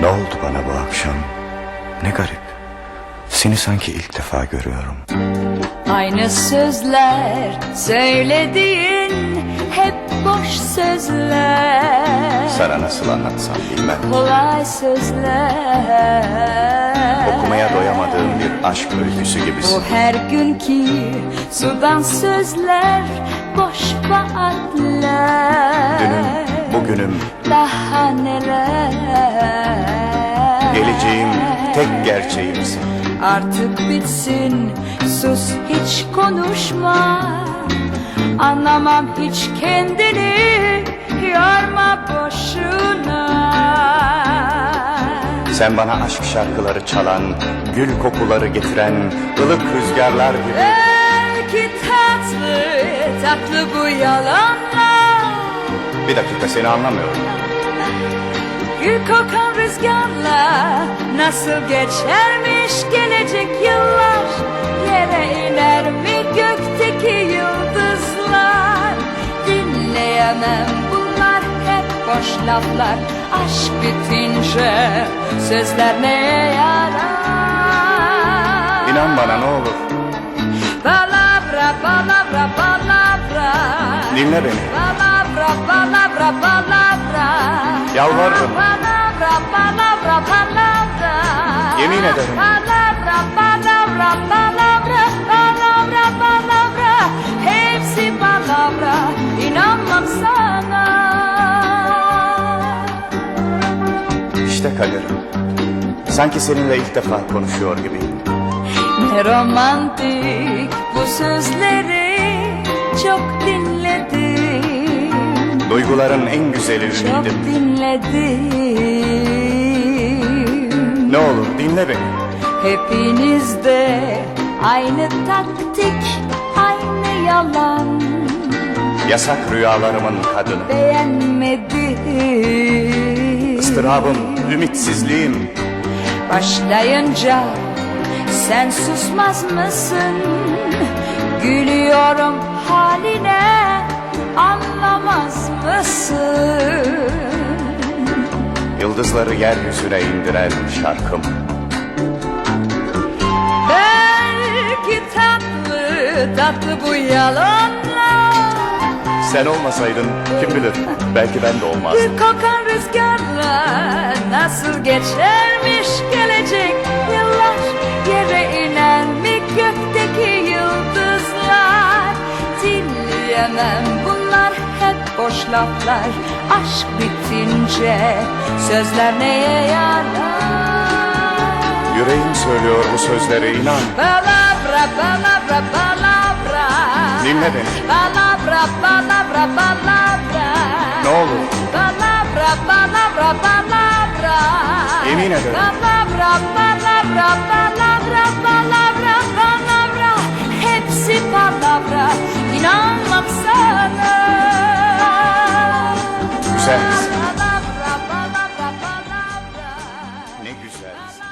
Ne oldu bana bu akşam? Ne garip. Seni sanki ilk defa görüyorum. Aynı sözler söylediğin hep boş sözler. Sana nasıl anlatsam bilmem. Kolay sözler. Okumaya doyamadığım bir aşk öyküsü gibisin. Bu her günkü sudan sözler boş vaatler. Dünün bugünüm, Daha neler geleceğim, tek gerçeğimsin. Artık bitsin sus hiç konuşma Anlamam hiç kendini yorma boşuna Sen bana aşk şarkıları çalan, gül kokuları getiren, ılık rüzgarlar gibi. Belki tatlı tatlı bu yalanlar Bir dakika seni anlamıyorum. Gül kokan rüzgarla nasıl geçermiş gelecek yıllar Yere iner mi gökteki yıldızlar Dinleyemem bunlar hep boş laflar Aşk bitince sözler neye yarar İnan bana ne olur. Palavra, palavra, palavra Dinle beni. Palavra, palavra, Yalvarırım. Palavra, palavra, palavra Yemin ederim. Palavra, palavra, palavra Palavra, palavra Hepsi palavra İnanmam sana İşte kaderim. Sanki seninle ilk defa konuşuyor gibiyim. Ne romantik bu sözleri Çok dinledim Duyguların en güzeli Çok dinledim Ne olur dinle beni. Hepinizde aynı taktik, aynı yalan Yasak rüyalarımın kadını. Beğenmedim Istırabım, ümitsizliğim. Başlayınca sen susmaz mısın? Gülüyorum haline anlamaz mısın? Yıldızları yeryüzüne indiren şarkım. Belki tatlı tatlı bu yalanlar Sen olmasaydın kim bilir belki ben de olmazdım. Kokan rüzgarla nasıl geçermiş gelecek yıllar Yere inen mi gökteki yıldızlar Dinleyemem boş laflar Aşk bitince sözler neye yarar? Yüreğim söylüyor bu sözleri inan. Palavra, palavra, palavra. Dinle beni. Palavra, palavra, palavra. Ne olur. Palavra, palavra, palavra. Yemin ederim. Palavra, palavra, palavra, palavra, palavra. Hepsi palavra güzeldi.